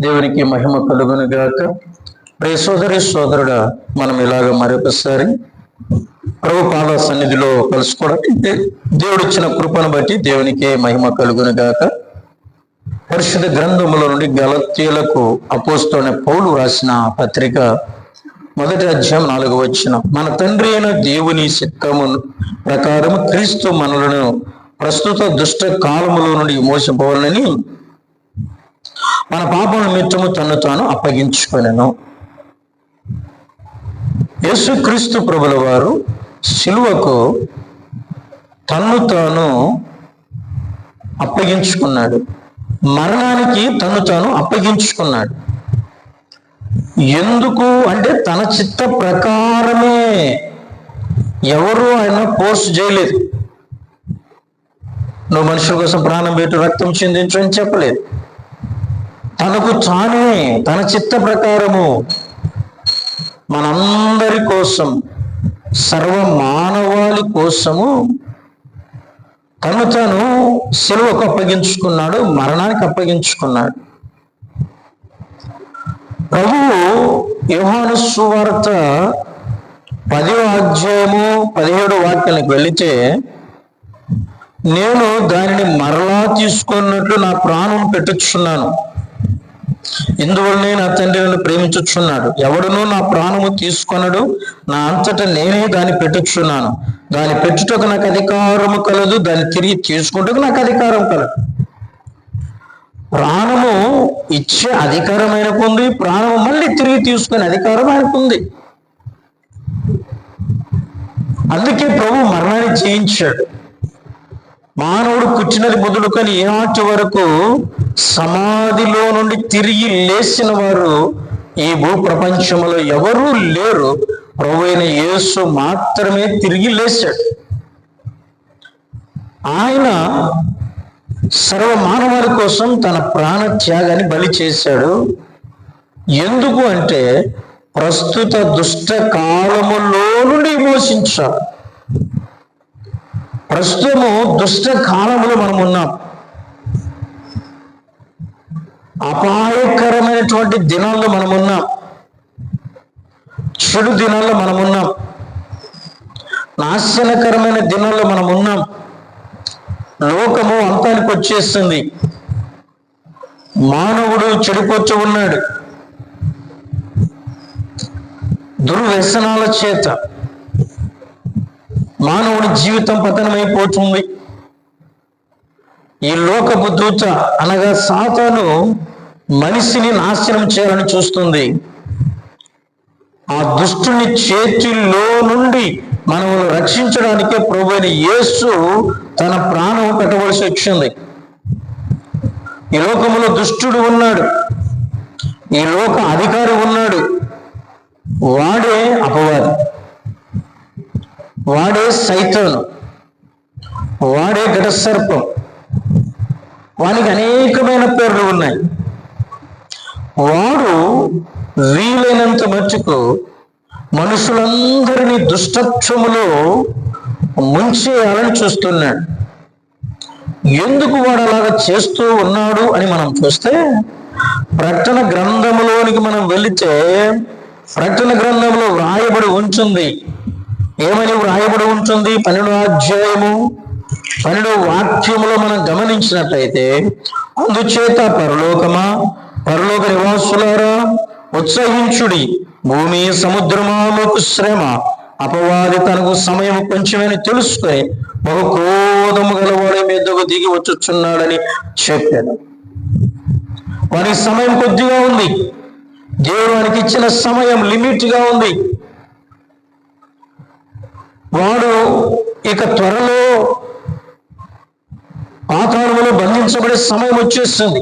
దేవునికి మహిమ కలుగును గాక. ప్రే సోదరి సోదరుడా మనం ఇలాగ మరొకసారి ప్రభు పాద సన్నిధిలో కలుసుకోవడానికి దేవుడిచ్చిన కృపను బట్టి దేవునికి మహిమ కలుగును గాక. పరిశుద్ధ గ్రంథముల నుండి గలతీయులకు అపోస్తోనే పౌలు రాసిన పత్రిక మొదటి అధ్యాయం నాలుగు వచ్చిన మన తండ్రి అయిన దేవుని చిత్తము ప్రకారం క్రీస్తు మనలను ప్రస్తుత దుష్ట కాలములో నుండి మోసపోవాలని మన పాపం నిమిత్తము తను తాను అప్పగించుకొనెను. యేసుక్రీస్తు ప్రభుల వారు శిలువకు తన్ను తాను అప్పగించుకున్నాడు. మరణానికి తను తాను అప్పగించుకున్నాడు. ఎందుకు అంటే తన చిత్త ప్రకారమే ఎవరు ఆయన ఫోర్స్ చేయలేదు. నువ్వు మనుషుల కోసం ప్రాణం పెట్టు రక్తం చెందించు అని చెప్పలేదు. తనకు తానే తన చిత్త ప్రకారము మనందరి కోసం సర్వ మానవాళి కోసము తను తను సెలవుకు అప్పగించుకున్నాడు మరణానికి అప్పగించుకున్నాడు. ప్రభువు యోహాను సువార్త పదో అధ్యాయము పదిహేడు వాక్యాలకు వెళితే నేను దానిని మరలా తీసుకున్నట్లు నా ప్రాణం పెట్టుచున్నాను. ఇందువల్లనే నా తండ్రి నన్ను ప్రేమించుచున్నాడు. ఎవడునూ నా ప్రాణము తీసుకొనడు నా అంతటా నేనే దాన్ని పెట్టుచున్నాను. దాన్ని పెట్టుటకు నాకు అధికారము కలదు దాన్ని తిరిగి తీసుకుంటకు నాకు అధికారం కలదు. ప్రాణము ఇచ్చే అధికారం ఆయనకు ప్రాణము మళ్ళీ తిరిగి తీసుకునే అధికారం ఆయనకు ఉంది. అందుకే ప్రభు మరణాన్ని జయించాడు. మానవుడు కూర్చున్నది మొదలుకొని ఏనాటి వరకు సమాధిలో నుండి తిరిగి లేచిన వారు ఈ భూ ప్రపంచంలో ఎవరూ లేరు. ప్రభు అయిన యేసు మాత్రమే తిరిగి లేచాడు. ఆయన సర్వ మానవాల కోసం తన ప్రాణ త్యాగాన్ని బలి చేశాడు. ఎందుకు అంటే ప్రస్తుత దుష్ట కాలములో నుండి విమోచించాడు ప్రస్తుతము దుష్ట కాలంలో మనం ఉన్నాం అపాయకరమైనటువంటి దినాల్లో మనం ఉన్నాం చెడు దినాల్లో మనం ఉన్నాం నాశనకరమైన దినాల్లో మనం ఉన్నాం లోకము అంతానికి వచ్చేస్తుంది. మానవుడు చెడిపోతూ ఉన్నాడు. దుర్వ్యసనాల చేత. మానవుడి జీవితం పతనమైపోతుంది. ఈ లోకపు దూత అనగా సాతాను మనిషిని నాశనం చేయాలని చూస్తుంది. ఆ దుష్టుని చేతిలో నుండి మనము రక్షించడానికే ప్రభు అయిన యేసు తన ప్రాణం పెట్టవలసి వచ్చింది. ఈ లోకములో దుష్టుడు ఉన్నాడు. ఈ లోక అధికారి ఉన్నాడు. వాడే అపవాది. వాడే సైతాను. వాడే ఘటసర్పం. వానికి అనేకమైన పేర్లు ఉన్నాయి. వాడు వీలైనంత మట్టుకు మనుషులందరినీ దుష్టత్వములో ముంచేయాలని చూస్తున్నాడు. ఎందుకు వాడు అలాగా చేస్తూ ఉన్నాడు అని మనం చూస్తే ప్రకటన గ్రంథములోనికి మనం వెళితే ప్రకటన గ్రంథంలో వ్రాయబడి ఉంటుంది. ఏమని వ్రాయబడి ఉంటుంది? పన్నెండు అధ్యాయము పన్నెండు వాక్యములో మనం గమనించినట్లయితే అందుచేత పరలోకమా పరలోక నివాసులారా ఉత్సహించుడి. భూమి సముద్రమాలకు శ్రమ అపవాది తనకు సమయం కొంచెమని తెలుసుకొని బహు క్రోధము గలవాడి మీదకు దిగి వచ్చుచున్నాడని చెప్పాడు వారికి సమయం కొద్దిగా ఉంది. దేవుడు వారికి ఇచ్చిన సమయం లిమిట్గా ఉంది. వాడు ఇక త్వరలో పాతాళములో బంధించబడే సమయం వచ్చేస్తుంది.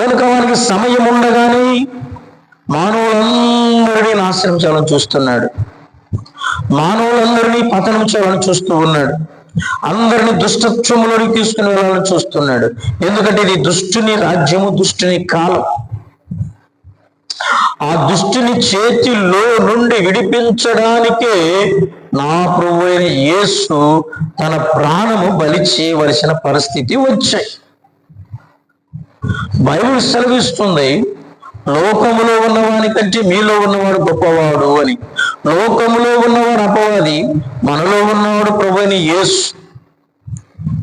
కనుక వారికి సమయం ఉండగానే మానవులందరినీ నాశనం చేయాలని చూస్తున్నాడు. మానవులందరినీ పతనం చేయాలని చూస్తూ ఉన్నాడు. అందరిని దుష్టత్వములోకి తీసుకుని వెళ్ళాలని చూస్తున్నాడు. ఎందుకంటే ఇది దుష్టుని రాజ్యము దుష్టుని కాలం. ఆ దుష్టుని చేతిలో నుండి విడిపించడానికే నా ప్రభు అయిన యేసు తన ప్రాణము బలి చేయవలసిన పరిస్థితి వచ్చాయి. బైబిల్ సెలవిస్తుంది లోకములో ఉన్నవాని కంటే మీలో ఉన్నవాడు గొప్పవాడు అని. లోకములో ఉన్నవాడు అపవాది మనలో ఉన్నవాడు ప్రభుని యేసు.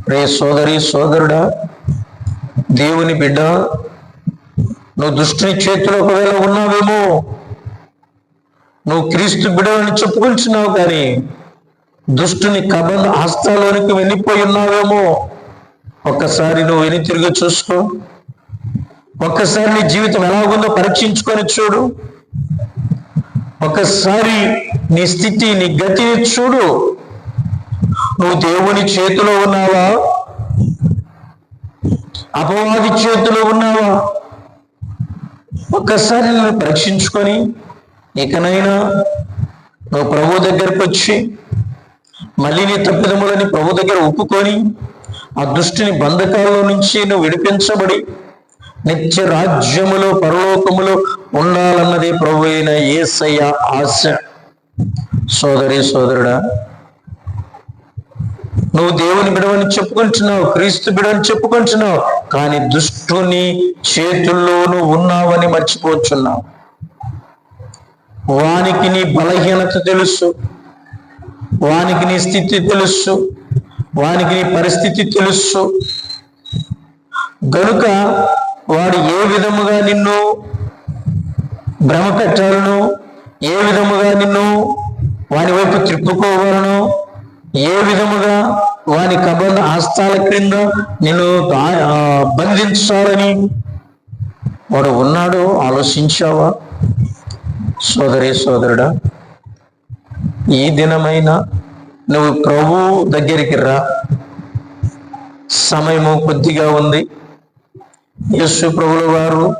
రే సోదరి సోదరుడా దేవుని బిడ్డ నువ్వు దుష్టుని చేతిలో ఒకవేళ ఉన్నావేమో నువ్వు క్రీస్తు బిడవని చెప్పుకుంటున్నావు కానీ దుష్టుని కబంధ హస్తాలోనికి వెళ్ళిపోయి ఉన్నావేమో? ఒక్కసారి నువ్వు వెని తిరిగి చూసుకో. ఒక్కసారి నీ జీవితం ఎలాగుందో పరీక్షించుకొని చూడు. ఒకసారి నీ స్థితి నీ గతిని చూడు. నువ్వు దేవుని చేతిలో ఉన్నావా? అపవాది చేతిలో ఉన్నావా? ఒక్కసారి నేను పరీక్షించుకొని ఇకనైనా నువ్వు ప్రభు దగ్గరకు వచ్చి మళ్ళీ నీ తప్పిదములని ప్రభు దగ్గర ఒప్పుకొని ఆ దృష్టిని బంధకాల్లో నుంచి నువ్వు విడిపించబడి నిత్య రాజ్యములో పరలోకములో ఉండాలన్నది ప్రభు అయిన ఏసయ్య ఆశ. సోదరి సోదరుడా నువ్వు దేవుని బిడవని చెప్పుకుంటున్నావు క్రీస్తు బిడవని చెప్పుకుంటున్నావు కానీ దుష్టుని చేతుల్లోనూ ఉన్నావని మర్చిపోతున్నావు వానికి నీ బలహీనత తెలుసు. వానికి నీ స్థితి తెలుసు. వానికి నీ పరిస్థితి తెలుసు. గనుక వాడు ఏ విధముగా నిన్ను భ్రమ కట్టాలను ఏ విధముగా నిన్ను వాని వైపు త్రిప్పుకోవాలను ఏ విధముగా వాని కబంధ హస్తాల క్రింద నిన్ను బంధించాలని వాడు ఉన్నాడో ఆలోచించావా? సోదరి సోదరుడా ఈ దినమైన నువ్వు ప్రభు దగ్గరికి రా. సమయము కొద్దిగా ఉంది. యేసు ప్రభుల వారు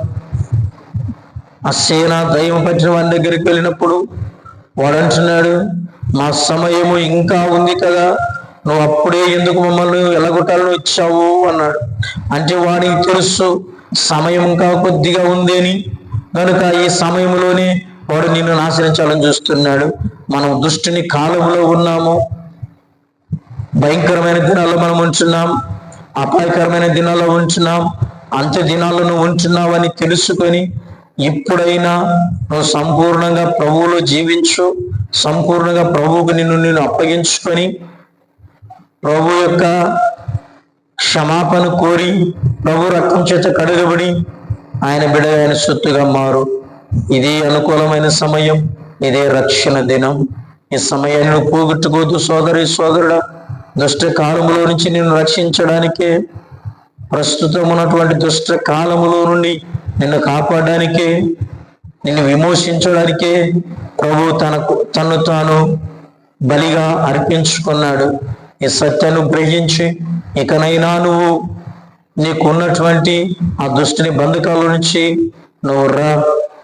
ఆ సేన దైవం పట్టిన వారి దగ్గరికి వెళ్ళినప్పుడు వాడు అంటున్నాడు మా సమయము ఇంకా ఉంది కదా నువ్వు అప్పుడే ఎందుకు మమ్మల్ని ఎలగొట్టాలని వచ్చావు? అన్నాడు. అంటే వాడికి తెలుసు సమయం ఇంకా కొద్దిగా ఉంది అని. కనుక ఈ సమయంలోనే వాడు నిన్ను నాశనించాలని చూస్తున్నాడు. మనం దుష్టిని కాలంలో ఉన్నాము. భయంకరమైన దినాల్లో మనం ఉంచున్నాం. అపాయకరమైన దినాల్లో ఉంచున్నాం. అంత్య దినాల్లో నువ్వు తెలుసుకొని ఇప్పుడైనా నువ్వు సంపూర్ణంగా ప్రభువులో జీవించు. సంపూర్ణంగా ప్రభువుకు నిన్ను నేను అప్పగించుకొని ప్రభు యొక్క క్షమాపణ కోరి ప్రభు రక్తం చేత కడగబడి ఆయన బిడ ఆయన సొత్తుగా మారు. ఇదే అనుకూలమైన సమయం ఇదే రక్షణ దినం. ఈ సమయాన్ని పోగొట్టుకోదు సోదరి సోదరుడా. దుష్ట కాలములో నుంచి నిన్ను రక్షించడానికే ప్రస్తుతం ఉన్నటువంటి దుష్ట కాలములో నుండి నిన్ను కాపాడడానికే నిన్ను విమోచించడానికే ప్రభు తనకు తను తాను బలిగా అర్పించుకున్నాడు. ఈ సత్యాన్ని గ్రహించి ఇకనైనా నువ్వు నీకున్నటువంటి ఆ దుష్టిని బంధకాల నుంచి నువ్వు రా.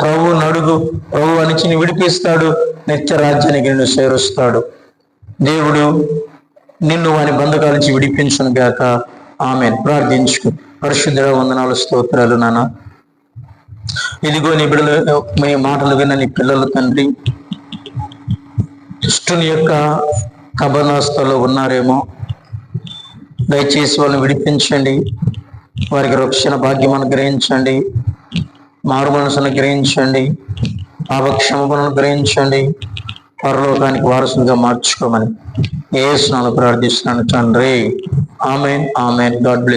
ప్రభు నడుగు. ప్రభు అనిచి విడిపిస్తాడు. నిత్య రాజ్యానికి నిన్ను చేరుస్తాడు. దేవుడు నిన్ను వాని బంధకాల నుంచి విడిపించను గాక. ఆమె ప్రార్థించుకు. పరిశుద్ధ వందనాలు స్తోత్రాలు నాన్న. ఇదిగో నీ బిడ్డలు మీ మాటలు విన్న నీ పిల్లలు తండ్రి. దుష్టుని యొక్క కబనాస్థలో ఉన్నారేమో. దయచేసి వాళ్ళని విడిపించండి. వారికి రక్షణ భాగ్యం అనుగ్రహించండి. మారు మనసును గ్రహించండి. పాపక్షమను గ్రహించండి. పరలోకానికి వారసులుగా మార్చుకోమని. ఏ స్నాలు ప్రార్థిస్తున్నాను తండ్రి. Amen amen. God bless